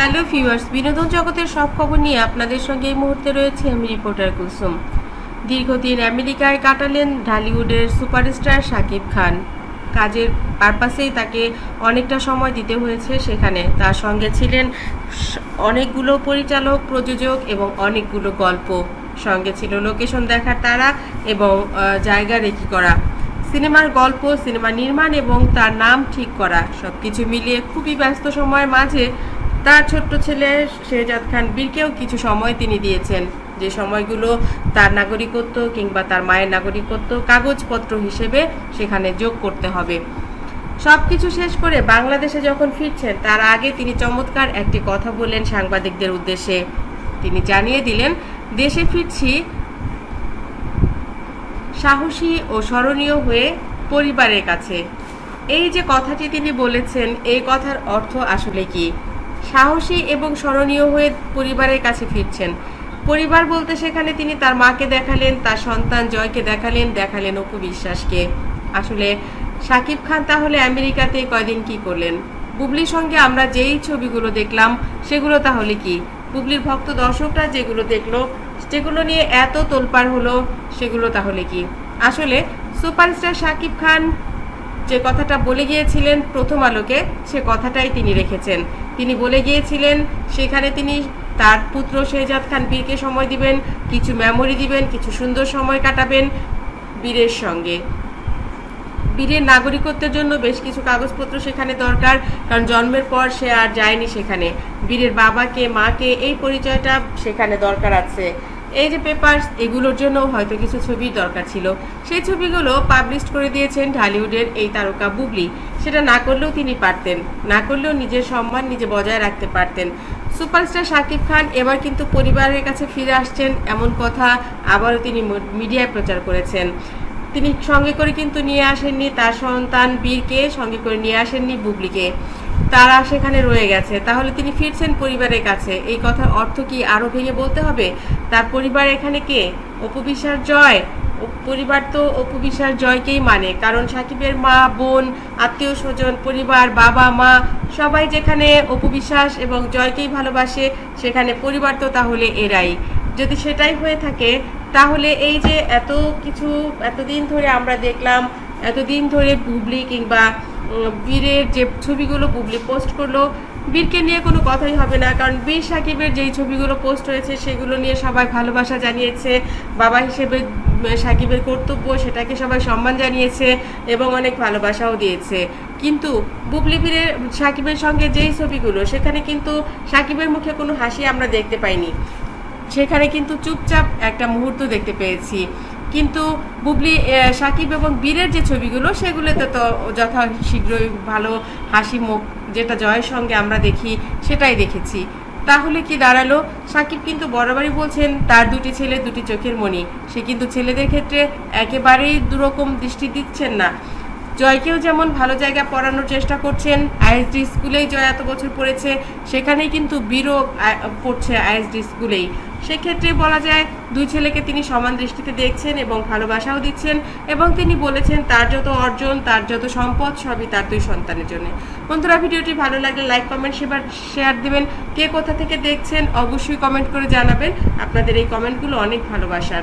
Hello viewers, বিনোদন জগতের সব খবর নিয়ে আপনাদের সঙ্গে এই মুহূর্তে রয়েছে আমি রিপোর্টার কুলসুম দীর্ঘদিন আমেরিকায় কাটালেন ঢালিউডের সুপারস্টার শাকিব খান। কাজের পারপাসেই তাকে অনেকটা সময় দিতে হয়েছে সেখানে। তার সঙ্গে ছিলেন অনেকগুলো পরিচালক, প্রযোজক এবং অনেকগুলো গল্প। সঙ্গে ছিল লোকেশন দেখার তারা এবং জায়গা রেখি করা। সিনেমার গল্প, সিনেমা নির্মাণ এবং তার নাম ঠিক করা। সব কিছু মিলিয়ে খুবই ব্যস্ত সময়ের মাঝে তার ছোট্ট ছেলে শেহজাদ খান বীরকেও কিছু সময় তিনি দিয়েছেন। যে সময়গুলো তার নাগরিকত্ব কিংবা তার মায়ের নাগরিকত্ব কাগজপত্র হিসেবে সেখানে যোগ করতে হবে। সব কিছু শেষ করে বাংলাদেশে যখন ফিরছেন, তার আগে তিনি চমৎকার একটি কথা বললেন সাংবাদিকদের উদ্দেশ্যে। তিনি জানিয়ে দিলেন, দেশে ফিরছি সাহসী ও স্মরণীয় হয়ে পরিবারের কাছে। এই যে কথাটি তিনি বলেছেন, এই কথার অর্থ আসলে কি? সাহসী এবং স্মরণীয় হয়ে পরিবারের কাছে ফিরছেন। পরিবার বলতে সেখানে তিনি তার মাকে দেখালেন, তার সন্তান জয়কে দেখালেন দেখালেন অপু বিশ্বাসকে। আসলে শাকিব খান তাহলে আমেরিকাতে কয়দিন কি করলেন? বুবলির সঙ্গে আমরা যেই ছবিগুলো দেখলাম, সেগুলো তাহলে কি? বুবলির ভক্ত দর্শকরা যেগুলো দেখল যেগুলো নিয়ে এত তোলপাড় হলো, সেগুলো তাহলে কি? আসলে সুপারস্টার শাকিব খান যে কথাটা বলে গিয়েছিলেন প্রথম আলোকে, সে কথাটাই তিনি রেখেছেন। তিনি বলে গিয়েছিলেন, সেখানে তিনি তার পুত্র শেহজাদ খান বীরকে সময় দিবেন, কিছু মেমোরি দিবেন, কিছু সুন্দর সময় কাটাবেন বীরের সঙ্গে। বীরের নাগরিকত্বের জন্য বেশ কিছু কাগজপত্র সেখানে দরকার, কারণ জন্মের পর সে আর যায়নি সেখানে। বীরের বাবাকে, মাকে এই পরিচয়টা সেখানে দরকার আছে। এই যে পেপারস এগুলোর জন্য হয়তো কিছু ছবির দরকার ছিল। সেই ছবিগুলো পাবলিশ করে দিয়েছেন ঢালিউডের এই তারকা বুবলি। সেটা না করলেও তিনি পারতেন, না করলেও নিজের সম্মান নিজে বজায় রাখতে পারতেন। সুপারস্টার শাকিব খান এবার কিন্তু পরিবারের কাছে ফিরে আসছেন, এমন কথা আবারও তিনি মিডিয়ায় প্রচার করেছেন। তিনি সঙ্গে করে কিন্তু নিয়ে আসেননি তার সন্তান বীরকে, সঙ্গে করে নিয়ে আসেননি বুবলিকে। তারা সেখানে রয়ে গেছে। তাহলে তিনি ফিরছেন পরিবারের কাছে। এই কথার অর্থ কি আরও ভেঙে বলতে হবে? তার পরিবার এখানে কে? অপু বিশ্বাস জয়? পরিবার তো অপু বিশ্বাস জয়কেই মানে। কারণ সাকিবের মা, বোন, আত্মীয় স্বজন, পরিবার, বাবা, মা, সবাই যেখানে অপু বিশ্বাস এবং জয়কেই ভালোবাসে, সেখানে পরিবার তো তাহলে এরাই। যদি সেটাই হয়ে থাকে, তাহলে এই যে এত কিছু, এতদিন ধরে আমরা দেখলাম, এতদিন ধরে বুবলি কিংবা বীরের যে ছবিগুলো বুবলি পোস্ট করল, বীরকে নিয়ে কোনো কথাই হবে না, কারণ বীর সাকিবের যেই ছবিগুলো পোস্ট হয়েছে, সেগুলো নিয়ে সবাই ভালোবাসা জানিয়েছে, বাবা হিসেবে সাকিবের কর্তব্য, সেটাকে সবাই সম্মান জানিয়েছে এবং অনেক ভালোবাসাও দিয়েছে। কিন্তু বুবলি বীরের সাকিবের সঙ্গে যেই ছবিগুলো, সেখানে কিন্তু সাকিবের মুখে কোনো হাসি আমরা দেখতে পাইনি। সেখানে কিন্তু চুপচাপ একটা মুহূর্ত দেখতে পেয়েছি। কিন্তু বুবলি সাকিব এবং বীরের যে ছবিগুলো, সেগুলোতে তো যথা শীঘ্রই ভালো হাসি মুখ, যেটা জয়ের সঙ্গে আমরা দেখি, সেটাই দেখেছি। তাহলে কি দাঁড়াল? সাকিব কিন্তু বরাবরই বলছেন, তার দুটি ছেলে দুটি চোখের মণি। সে কিন্তু ছেলেদের ক্ষেত্রে একেবারেই দুরকম দৃষ্টি দিচ্ছেন না। জয়কেও যেমন ভালো জায়গা পড়ানোর চেষ্টা করছেন আইএসডি স্কুলেই জয় এত বছর পড়েছে, সেখানেই কিন্তু বীরও আ- পড়ছে আইএসডি স্কুলেই। সেক্ষেত্রে বলা যায়, দুই ছেলেকে তিনি সমান দৃষ্টিতে দেখছেন এবং ভালোবাসাও দিচ্ছেন এবং তিনি বলেছেন, তার যত অর্জন, তার যত সম্পদ, সবই তার দুই সন্তানের জন্য। বন্ধুরা, ভিডিওটি ভালো লাগলে লাইক, কমেন্ট সেবার শেয়ার দেবেন। কে কোথা থেকে দেখছেন, অবশ্যই কমেন্ট করে জানাবেন। আপনাদের এই কমেন্টগুলো অনেক ভালোবাসার।